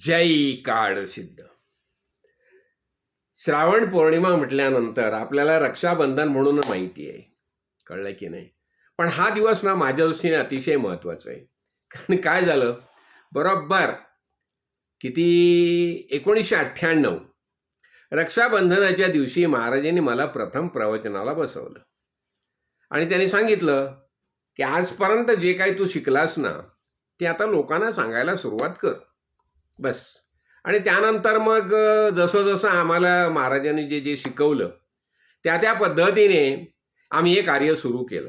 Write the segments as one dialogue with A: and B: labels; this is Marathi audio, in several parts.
A: जय काळ सिद्ध. श्रावण पौर्णिमा म्हटल्यानंतर आपल्याला रक्षाबंधन म्हणून माहिती आहे. कळलं की नाही? पण हा दिवस ना माझ्या दृष्टीने अतिशय महत्त्वाचा आहे. कारण काय झालं? बरोबर किती? एकोणीसशे अठ्ठ्याण्णव रक्षाबंधनाच्या दिवशी महाराजांनी मला प्रथम प्रवचनाला बसवलं. आणि त्यांनी सांगितलं की आजपर्यंत जे काही तू शिकलास ना ते आता लोकांना सांगायला सुरुवात कर. बस. आणि त्यानंतर मग जसं जसं आम्हाला महाराजांनी जे जे शिकवलं त्या त्या पद्धतीने आम्ही हे कार्य सुरू केलं.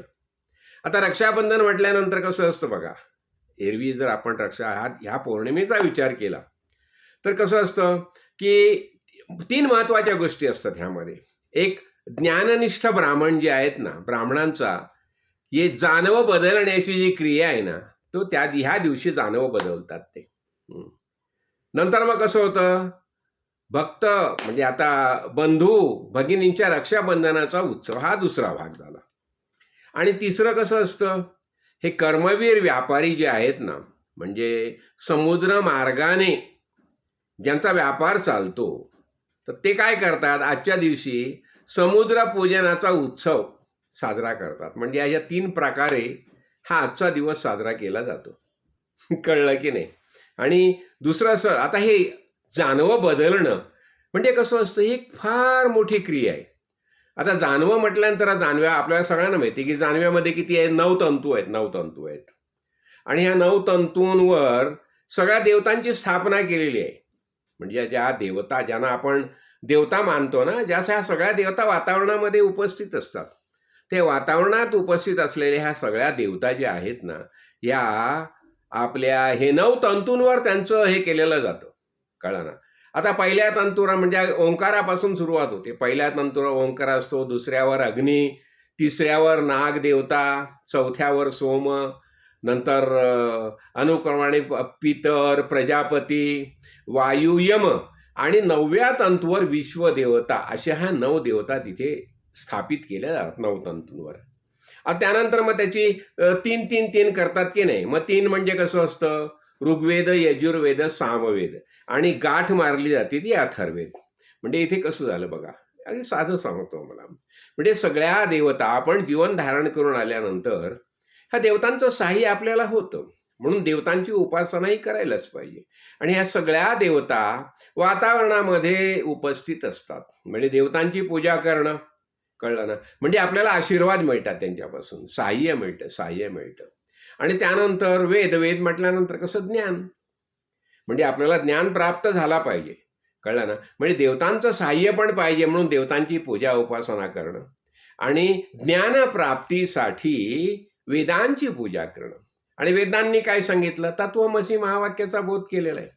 A: आता रक्षाबंधन म्हटल्यानंतर कसं असतं बघा एरवी जर आपण रक्षा हा ह्या पौर्णिमेचा विचार केला तर कसं असतं की तीन महत्त्वाच्या गोष्टी असतात ह्यामध्ये. एक ज्ञाननिष्ठ ब्राह्मण जे आहेत ना ब्राह्मणांचा हे जाणवं बदलण्याची जी क्रिया आहे ना तो त्या ह्या दिवशी जाणवं बदलतात ते. नंतर मग कसं होतं? भक्त म्हणजे आता बंधू भगिनींच्या रक्षाबंधनाचा उत्सव हा दुसरा भाग झाला. आणि तिसरं कसं असतं? हे कर्मवीर व्यापारी जे आहेत ना म्हणजे समुद्र मार्गाने ज्यांचा व्यापार चालतो तर ते काय करतात? आजच्या दिवशी समुद्र पूजनाचा उत्सव साजरा करतात. म्हणजे अशा तीन प्रकारे हा आजचा दिवस साजरा केला जातो. कळलं की नाही? आणि दुसरं सर आता हे जानवं बदलणं. म्हणजे कसं असतं ही एक फार मोठी क्रिया आहे. आता जानवं म्हटल्यानंतर जानव्या आपल्याला सगळ्यांना माहिती की जानव्यामध्ये किती आहे? नऊ तंतू आहेत नऊ तंतू आहेत. आणि ह्या नऊ तंतूंवर सगळ्या देवतांची स्थापना केलेली आहे. म्हणजे ज्या देवता ज्यांना आपण देवता मानतो ना ज्या ह्या सगळ्या देवता वातावरणामध्ये उपस्थित असतात. ते वातावरणात उपस्थित असलेल्या ह्या सगळ्या देवता ज्या आहेत ना या आपल्या हे नऊ तंतूंवर त्यांचं हे केलेलं जातं. कळलं ना? आता पहिल्या तंतुरा म्हणजे ओंकारापासून सुरुवात होते. पहिल्या तंतुरा ओंकार असतो दुसऱ्यावर अग्नी तिसऱ्यावर नाग देवता चौथ्यावर सोम नंतर अनुक्रमाने पितर प्रजापती वायू यम आणि नवव्या तंतूवर विश्वदेवता अशा ह्या नऊ देवता तिथे स्थापित केल्या जातात नऊ तंतूंवर. त्यानंतर मग त्याची तीन तीन तीन करतात की नाही? मग तीन म्हणजे कसं असतं? ऋग्वेद यजुर्वेद सामवेद. आणि गाठ मारली जाते ती अथर्वेद. म्हणजे इथे कसं झालं बघा? अगदी साधं सांगतो मला म्हणजे सगळ्या देवता आपण जीवन धारण करून आल्यानंतर ह्या देवतांचं साह्य आपल्याला होतं. म्हणून देवतांची उपासनाही करायलाच पाहिजे. आणि ह्या सगळ्या देवता वातावरणामध्ये उपस्थित असतात. म्हणजे देवतांची पूजा करणं कळलं ना? म्हणजे आपल्याला आशीर्वाद मिळतात त्यांच्यापासून. साह्य मिळतं साह्य मिळतं. आणि त्यानंतर वेद वेद म्हटल्यानंतर कसं ज्ञान? म्हणजे आपल्याला ज्ञान प्राप्त झाला पाहिजे. कळलं ना? म्हणजे देवतांचं साह्य पण पाहिजे म्हणून देवतांची पूजा उपासना करणं. आणि ज्ञानप्राप्तीसाठी वेदांची पूजा करणं. आणि वेदांनी काय सांगितलं? तत्वमसी महावाक्याचा बोध केलेला आहे.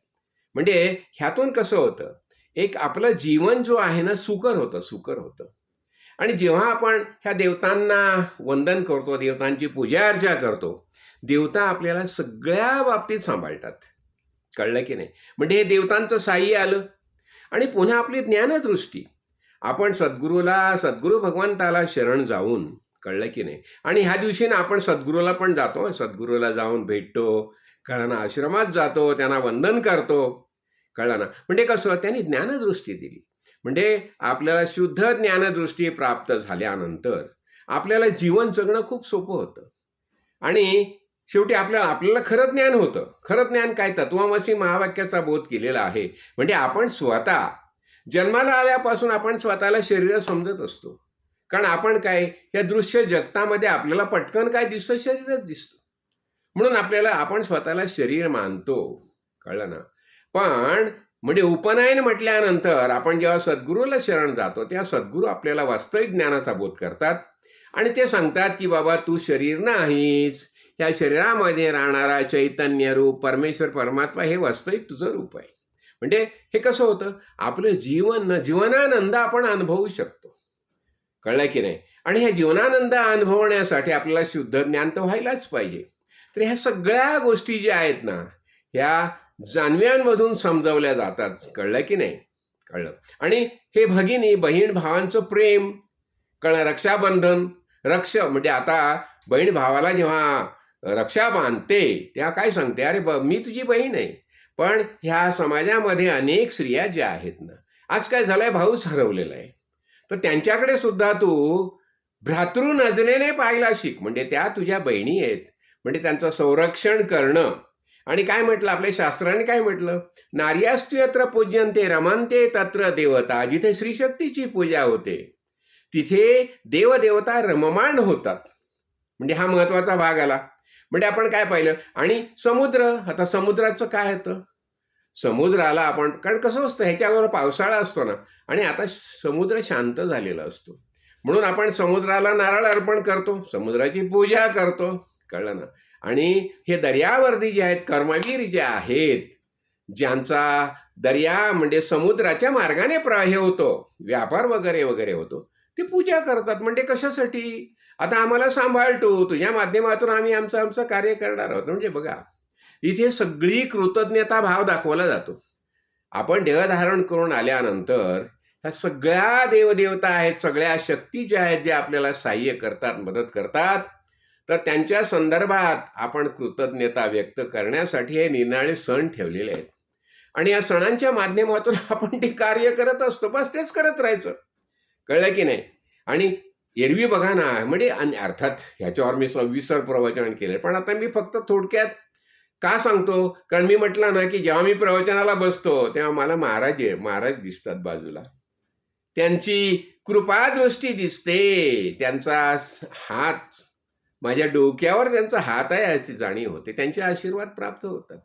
A: म्हणजे ह्यातून कसं होतं? एक आपलं जीवन जो आहे ना सुकर होतं सुकर होतं. आणि जेव्हा आपण ह्या देवतांना वंदन करतो देवतांची पूजा अर्चा करतो देवता आपल्याला सगळ्या बाबतीत सांभाळतात. कळलं की नाही? म्हणजे हे देवतांचं साह्य आलं. आणि पुन्हा आपली ज्ञानदृष्टी. आपण सद्गुरूला सद्गुरू भगवंताला शरण जाऊन कळलं की नाही? आणि ह्या दिवशी ना आपण सद्गुरूला पण जातो. सद्गुरूला जाऊन भेटतो कळलं ना आश्रमात जातो त्यांना वंदन करतो. कळलं ना? म्हणजे कसं? त्यांनी ज्ञानदृष्टी दिली. म्हणजे आपल्याला शुद्ध ज्ञानदृष्टी प्राप्त झाल्यानंतर आपल्याला जीवन जगणं खूप सोपं होतं. आणि शेवटी आपल्याला आपल्याला खरं ज्ञान होतं. खरं ज्ञान काय? तत्वामसी महावाक्याचा बोध केलेला आहे. म्हणजे आपण स्वतः जन्माला आल्यापासून आपण स्वतःला शरीर समजत असतो. कारण आपण काय? या दृश्य जगतामध्ये आपल्याला पटकन काय दिसतं? शरीरच दिसतं. म्हणून आपल्याला आपण स्वतःला शरीर मानतो. कळलं ना? पण म्हणजे उपनयन म्हटल्यानंतर आपण जेव्हा सद्गुरूला शरण जातो त्या सद्गुरू आपल्याला वास्तविक ज्ञानाचा बोध करतात. आणि ते सांगतात की बाबा तू शरीर नाहीस. या शरीरामध्ये राहणारा चैतन्य रूप परमेश्वर परमात्मा हे वास्तविक तुझं रूप आहे. म्हणजे हे कसं होतं? आपलं जीवन जीवनानंद आपण अनुभवू शकतो. कळलं की नाही? आणि ह्या जीवनानंद अनुभवण्यासाठी आपल्याला शुद्ध ज्ञान तर व्हायलाच पाहिजे. तर ह्या सगळ्या गोष्टी ज्या आहेत ना ह्या जानव्यांमधून समजवल्या जातात. कळलं की नाही? कळलं. आणि हे भगिनी बहीण भावांचं प्रेम कळलं. रक्षाबंधन रक्ष म्हणजे आता बहीण भावाला जेव्हा रक्षा बांधते तेव्हा काय सांगते? अरे ब मी तुझी बहीण आहे. पण ह्या समाजामध्ये अनेक स्त्रिया ज्या आहेत ना आज काय झालंय? भाऊच हरवलेला आहे. तर त्यांच्याकडे सुद्धा तू भ्रातृ नजरेने पाहायला शिक. म्हणजे त्या तुझ्या बहिणी आहेत. म्हणजे त्यांचं संरक्षण करणं आणि काय म्हटलं? आपल्या शास्त्राने काय म्हटलं? नार्यास्तु यत्र पूज्यंते तत्र देवता जिथे श्रीशक्तीची पूजा होते तिथे देवदेवता रममाण होतात. म्हणजे हा महत्त्वाचा भाग आला. म्हणजे आपण काय पाहिलं? आणि समुद्र आता समुद्राचं काय होतं? समुद्राला आपण कारण कसं असतं ह्याच्यावर पावसाळा असतो ना आणि आता समुद्र शांत झालेला असतो. म्हणून आपण समुद्राला नारळ अर्पण करतो समुद्राची पूजा करतो कळलं ना? आणि हे दर्यावर्दी जे आहेत कर्मवीर जे आहेत ज्यांचा दर्या म्हणजे समुद्राच्या मार्गाने प्रवाह होतो व्यापार वगैरे वगैरे होतो ते पूजा करतात. म्हणजे कशासाठी? आता आम्हाला सांभाळतो. तुझ्या माध्यमातून आम्ही आमचं आमचं कार्य करणार आहोत. म्हणजे बघा इथे सगळी कृतज्ञता भाव दाखवला जातो. आपण देहधारण करून आल्यानंतर ह्या सगळ्या देवदेवता आहेत सगळ्या शक्ती ज्या आहेत ज्या आपल्याला सहाय्य करतात मदत करतात तर त्यांच्या संदर्भात आपण कृतज्ञता व्यक्त करण्यासाठी हे निराळे सण ठेवलेले आहेत. आणि या सणांच्या माध्यमातून आपण ते कार्य करत असतो. बस तेच करत राहायचं. कळलं की नाही? आणि एरवी बघा ना म्हणजे आणि अर्थात ह्याच्यावर मी सविस्तर प्रवचन केलं पण आता मी फक्त थोडक्यात का सांगतो? कारण मी म्हटलं ना की जेव्हा मी प्रवचनाला बसतो तेव्हा मला महाराज आहे महाराज दिसतात बाजूला. त्यांची कृपादृष्टी दिसते. त्यांचा हात माझ्या डोक्यावर त्यांचा हात आहे याची जाणीव होते. त्यांचे आशीर्वाद प्राप्त होतात.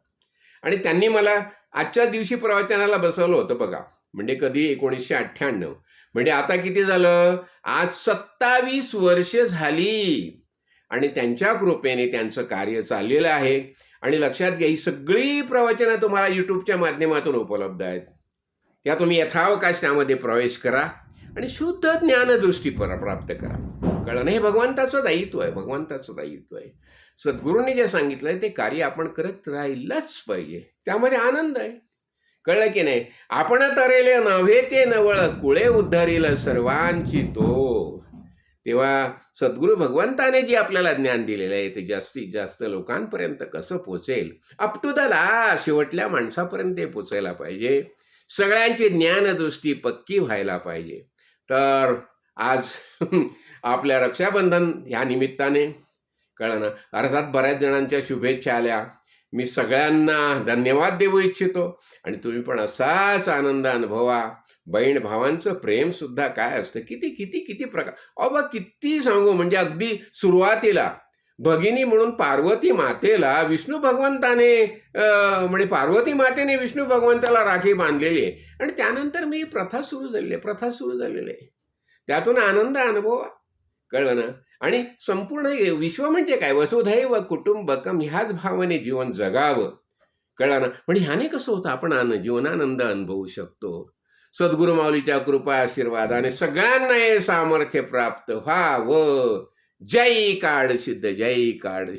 A: आणि त्यांनी मला आजच्या दिवशी प्रवचनाला बसवलं होतं बघा. म्हणजे कधी? एकोणीसशे अठ्ठ्याण्णव. म्हणजे आता किती झालं? आज सत्तावीस वर्ष झाली. आणि त्यांच्या कृपेने त्यांचं कार्य चाललेलं आहे. आणि लक्षात घ्या ही सगळी प्रवचनं तुम्हाला यूट्यूबच्या माध्यमातून उपलब्ध आहेत. त्या तुम्ही यथावकाश त्यामध्ये प्रवेश करा. आणि शुद्ध ज्ञानदृष्टी पर प्राप्त करा. कळलं हे भगवंताचं दायित्व आहे भगवंताचं दायित्व आहे. सद्गुरूंनी जे सांगितलंय ते कार्य आपण करत राहिलंच पाहिजे. त्यामध्ये आनंद आहे. कळलं की नाही? आपण तरेले नव्हे ते नवळ कुळे उद्धारील सर्वांची तो तेव्हा सद्गुरू भगवंताने जे आपल्याला ज्ञान दिलेलं आहे ते जास्तीत जास्त लोकांपर्यंत कसं पोचेल? अप टू द ला शेवटल्या माणसापर्यंत ते पोचायला पाहिजे. सगळ्यांची ज्ञानदृष्टी पक्की व्हायला पाहिजे. तर आज आपल्या रक्षाबंधन ह्या निमित्ताने कळलं ना अर्थात बऱ्याच जणांच्या शुभेच्छा आल्या. मी सगळ्यांना धन्यवाद देऊ इच्छितो. आणि तुम्ही पण असाच आनंद अनुभवा. बहीण भावांचं प्रेमसुद्धा काय असतं? किती किती किती प्रकार अ बा किती सांगू. म्हणजे अगदी सुरुवातीला भगिनी म्हणून पार्वती मातेला विष्णू भगवंताने म्हणजे पार्वती मातेने विष्णू भगवंताला राखी बांधलेली आहे. आणि त्यानंतर मी प्रथा सुरू झालेली आहे प्रथा सुरू झालेली आहे. त्यातून आनंद अनुभवा. कळलं ना? आणि संपूर्ण विश्व म्हणजे काय? वसुधैव कुटुंबकम ह्याच भावाने जीवन जगावं. कळलं ना? पण ह्याने कसं होतं? आपण आन जीवनानंद अनुभवू शकतो. सद्गुरु माऊलीच्या कृपा आशीर्वादाने सगळ्यांना हे सामर्थ्य प्राप्त व्हावं. जय काळ सिद्ध जय काळ